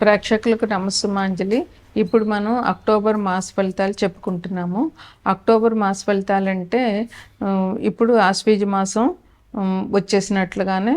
ప్రేక్షకులకు నమస్సుమాంజలి. ఇప్పుడు మనం అక్టోబర్ మాస ఫలితాలు చెప్పుకుంటున్నాము. అక్టోబర్ మాస ఫలితాలు అంటే ఇప్పుడు ఆశ్వీజ మాసం వచ్చేసినట్లుగానే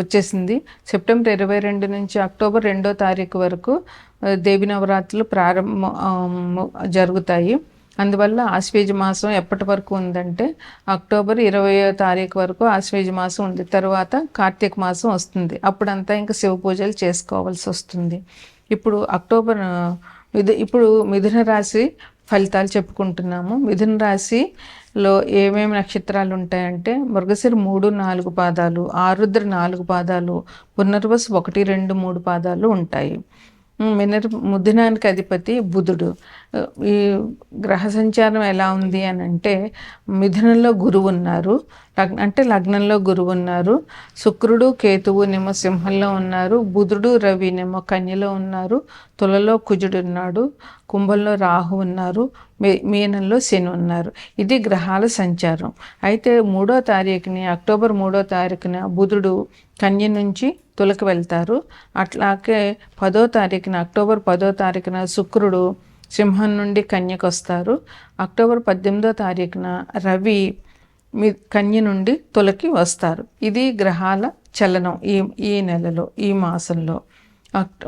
వచ్చేసింది. సెప్టెంబర్ ఇరవై రెండు నుంచి అక్టోబర్ రెండో తారీఖు వరకు దేవి నవరాత్రులు ప్రారంభం జరుగుతాయి. అందువల్ల ఆశ్వేజ మాసం ఎప్పటి వరకు ఉందంటే అక్టోబర్ ఇరవయో తారీఖు వరకు ఆశ్వేజ మాసం ఉంది. తర్వాత కార్తీక మాసం వస్తుంది. అప్పుడంతా ఇంకా శివ పూజలు చేసుకోవాల్సి వస్తుంది. ఇప్పుడు అక్టోబర్ మిథు ఇప్పుడు మిథున రాశి ఫలితాలు చెప్పుకుంటున్నాము. మిథున రాశిలో ఏమేమి నక్షత్రాలు ఉంటాయంటే మృగశిర మూడు నాలుగు పాదాలు ఆరుద్ర నాలుగు పాదాలు పునర్వసు ఒకటి రెండు మూడు పాదాలు ఉంటాయి. మినర్ ముద్దినానికి అధిపతి బుధుడు. ఈ గ్రహ సంచారం ఎలా ఉంది అని అంటే మిథునంలో గురువు ఉన్నారు. లగ్న అంటే లగ్నంలో గురువు ఉన్నారు. శుక్రుడు కేతువునేమో సింహంలో ఉన్నారు. బుధుడు రవినేమో కన్యలో ఉన్నారు. తులలో కుజుడు ఉన్నాడు. కుంభంలో రాహు ఉన్నారు. మీనంలో శని ఉన్నారు. ఇది గ్రహాల సంచారం. అయితే మూడో తారీఖుని అక్టోబర్ మూడో తారీఖున బుధుడు కన్య నుంచి తులకు వెళ్తారు. అట్లాగే పదో తారీఖున అక్టోబర్ పదో తారీఖున శుక్రుడు సింహం నుండి కన్యకు వస్తారు. అక్టోబర్ పద్దెనిమిదో తారీఖున రవి మీ కన్య నుండి తులకి వస్తారు. ఇది గ్రహాల చలనం ఈ ఈ నెలలో ఈ మాసంలో.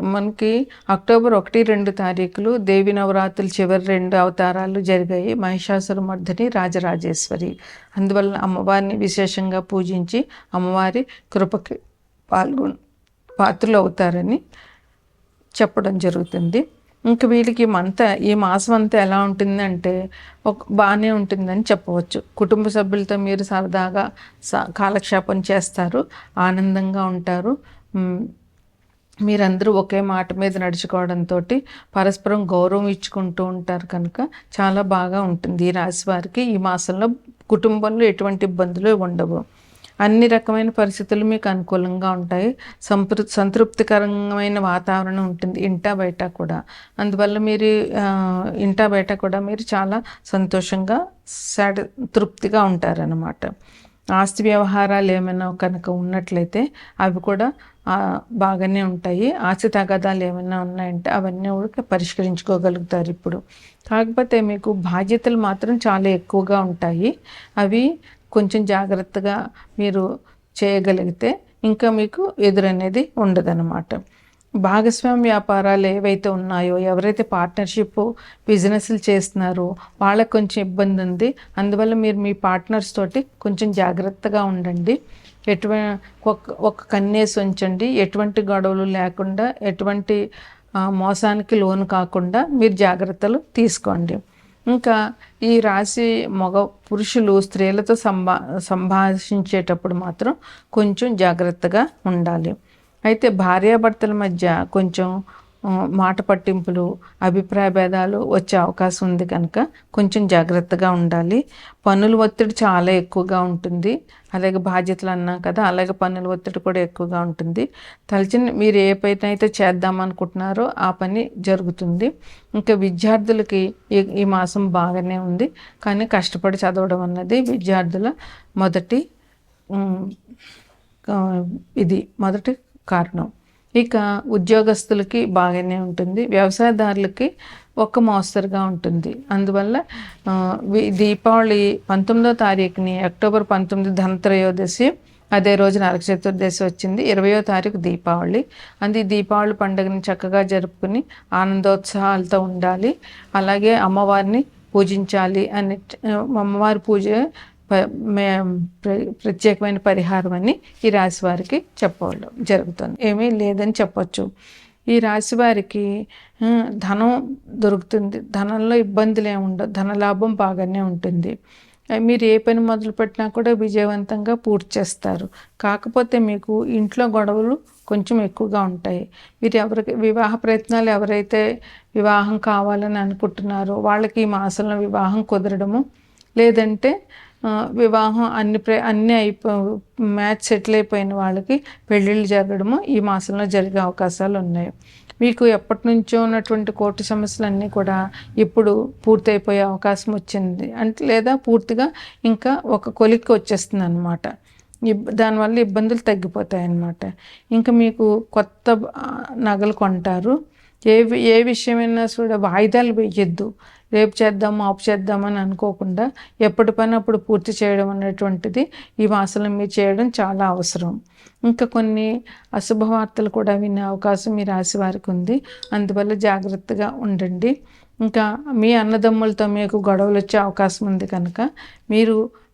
మనకి అక్టోబర్ ఒకటి రెండు తారీఖులు దేవి నవరాత్రులు చివరి రెండు అవతారాలు జరిగాయి. మహిషాసురమర్ధిని రాజరాజేశ్వరి. అందువల్ల అమ్మవారిని విశేషంగా పూజించి అమ్మవారి కృపకి పాల్గొ పాత్రలు అవుతారని చెప్పడం జరుగుతుంది. ఇంక వీళ్ళకి మంత ఈ మాసం అంతా ఎలా ఉంటుందంటే ఒక బాగానే ఉంటుందని చెప్పవచ్చు. కుటుంబ సభ్యులతో మీరు సరదాగా స కాలక్షేపం చేస్తారు ఆనందంగా ఉంటారు. మీరందరూ ఒకే మాట మీద నడుచుకోవడంతో పరస్పరం గౌరవం ఇచ్చుకుంటూ ఉంటారు కనుక చాలా బాగా ఉంటుంది ఈ రాశి వారికి. ఈ మాసంలో కుటుంబంలో ఎటువంటి ఇబ్బందులు ఉండవు. అన్ని రకమైన పరిస్థితులు మీకు అనుకూలంగా ఉంటాయి. సంతృ సంతృప్తికరమైన వాతావరణం ఉంటుంది ఇంటా బయట కూడా. అందువల్ల మీరు ఇంటా బయట కూడా మీరు చాలా సంతోషంగా సాటి తృప్తిగా ఉంటారన్నమాట. ఆస్తి వ్యవహారాలు ఏమైనా కనుక ఉన్నట్లయితే అవి కూడా బాగానే ఉంటాయి. ఆస్తి తగాదాలు ఏమైనా ఉన్నాయంటే అవన్నీ కూడా పరిష్కరించుకోగలుగుతారు ఇప్పుడు. కాకపోతే మీకు బాధ్యతలు మాత్రం చాలా ఎక్కువగా ఉంటాయి. అవి కొంచెం జాగ్రత్తగా మీరు చేయగలిగితే ఇంకా మీకు ఎదురనేది ఉండదన్నమాట. భాగస్వామ్య వ్యాపారాలు ఏవైతే ఉన్నాయో ఎవరైతే పార్ట్నర్షిప్ బిజినెస్లు చేస్తున్నారో వాళ్ళకి కొంచెం ఇబ్బంది ఉంది అందువల్ల మీరు మీ పార్ట్నర్స్ తోటి కొంచెం జాగ్రత్తగా ఉండండి. ఎటువంటి ఒక ఒక కన్నేసి ఉంచండి. ఎటువంటి గొడవలు లేకుండా ఎటువంటి మోసానికి లోను కాకుండా మీరు జాగ్రత్తలు తీసుకోండి. ఇంకా ఈ రాశి మగ పురుషులు స్త్రీలతో సంభా సంభాషించేటప్పుడు మాత్రం కొంచెం జాగ్రత్తగా ఉండాలి. అయితే భార్యాభర్తల మధ్య కొంచెం మాట పట్టింపులు అభిప్రాయ భేదాలు వచ్చే అవకాశం ఉంది కనుక కొంచెం జాగ్రత్తగా ఉండాలి. పనుల ఒత్తిడి చాలా ఎక్కువగా ఉంటుంది. అలాగే బాధ్యతలు అన్నాం కదా అలాగే పనుల ఒత్తిడి కూడా ఎక్కువగా ఉంటుంది. తలచిన మీరు ఏ పైన అయితే చేద్దామనుకుంటున్నారో ఆ పని జరుగుతుంది. ఇంకా విద్యార్థులకి ఈ ఈ మాసం బాగానే ఉంది. కానీ కష్టపడి చదవడం అన్నది విద్యార్థుల మొదటి ఇది మొదటి కారణం. ఇక ఉద్యోగస్తులకి బాగానే ఉంటుంది. వ్యవసాయదారులకి ఒక్క మోస్తరుగా ఉంటుంది. అందువల్ల దీపావళి పంతొమ్మిదో తారీఖుని అక్టోబర్ పంతొమ్మిది ధనత్రయోదశి అదే రోజు నరక చతుర్దశి వచ్చింది. ఇరవయో తారీఖు దీపావళి. అందు దీపావళి పండుగని చక్కగా జరుపుకుని ఆనందోత్సాహాలతో ఉండాలి. అలాగే అమ్మవారిని పూజించాలి అని అమ్మవారి పూజ ప్రత్యేకమైన పరిహారం అని ఈ రాశి వారికి చెప్పడం జరుగుతుంది. ఏమీ లేదని చెప్పొచ్చు. ఈ రాశి వారికి ధనం దొరుకుతుంది. ధనంలో ఇబ్బందులు ఏమి ఉండవు. ధనలాభం బాగానే ఉంటుంది. మీరు ఏ పని మొదలు పెట్టినా కూడా విజయవంతంగా పూర్తి చేస్తారు. కాకపోతే మీకు ఇంట్లో గొడవలు కొంచెం ఎక్కువగా ఉంటాయి. మీరు ఎవరికి వివాహ ప్రయత్నాలు ఎవరైతే వివాహం కావాలని అనుకుంటున్నారో వాళ్ళకి ఈ మాసంలో వివాహం కుదరడము లేదంటే వివాహం అన్ని ప్ర అన్నీ అయిపో మ్యాచ్ సెటిల్ అయిపోయిన వాళ్ళకి పెళ్ళిళ్ళు జరగడము ఈ మాసంలో జరిగే అవకాశాలు ఉన్నాయి. మీకు ఎప్పటి నుంచో ఉన్నటువంటి కోర్టు సమస్యలన్నీ కూడా ఇప్పుడు పూర్తయిపోయే అవకాశం వచ్చింది. అంటే లేదా పూర్తిగా ఇంకా ఒక కొలిక్కి వచ్చేస్తుంది అనమాట ఇబ్ దానివల్ల ఇబ్బందులు తగ్గిపోతాయి అన్నమాట ఇంకా మీకు కొత్త నగలు కొంటారు. ఏ ఏ విషయమైనా కూడా వాయిదాలు వేయొద్దు. రేపు చేద్దాం ఆపు చేద్దామని అనుకోకుండా ఎప్పటి పని అప్పుడు పూర్తి చేయడం అనేటువంటిది ఈ మాసంలో మీరు చేయడం చాలా అవసరం. ఇంకా కొన్ని అశుభవార్తలు కూడా వినే అవకాశం మీ రాశి వారికి ఉంది. అందువల్ల జాగ్రత్తగా ఉండండి. ఇంకా మీ అన్నదమ్ములతో మీకు గొడవలు వచ్చే అవకాశం ఉంది కనుక మీరు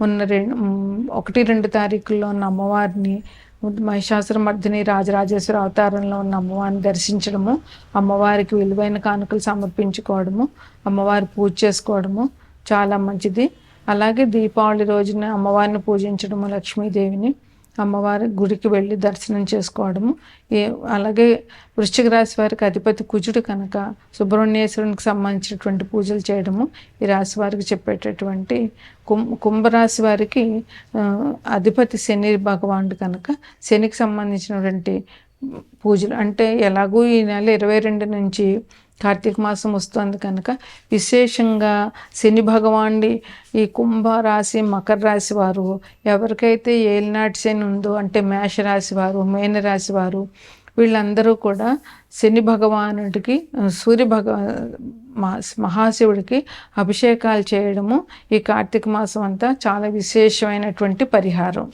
ఉన్న రెండు ఒకటి రెండు తారీఖుల్లో ఉన్న అమ్మవారిని మహిషాసుర మర్దిని రాజరాజేశ్వర అవతారంలో ఉన్న అమ్మవారిని దర్శించడము అమ్మవారికి విలువైన కానుకలు సమర్పించుకోవడము అమ్మవారి పూజ చేసుకోవడము చాలా మంచిది. అలాగే దీపావళి రోజున అమ్మవారిని పూజించడము లక్ష్మీదేవిని అమ్మవారి గుడికి వెళ్ళి దర్శనం చేసుకోవడము. ఏ అలాగే వృశ్చిక రాశి వారికి అధిపతి కుజుడు కనుక సుబ్రహ్మణ్యేశ్వరునికి సంబంధించినటువంటి పూజలు చేయడము ఈ రాశి వారికి చెప్పేటటువంటి కుం కుంభరాశి వారికి అధిపతి శని భగవానుడు కనుక శనికి సంబంధించినటువంటి పూజలు. అంటే ఎలాగూ ఈ నెల ఇరవై రెండు నుంచి కార్తీక మాసం వస్తుంది కనుక విశేషంగా శని భగవానుడి ఈ కుంభ రాశి మకర రాశి వారు ఎవరికైతే ఏలినాటి శని ఉందో అంటే మేష రాశి వారు మేన రాశి వారు వీళ్ళందరూ కూడా శని భగవానుడికి సూర్య భగ మహాశివుడికి అభిషేకాలు చేయడము ఈ కార్తీక మాసం అంతా చాలా విశేషమైనటువంటి పరిహారం.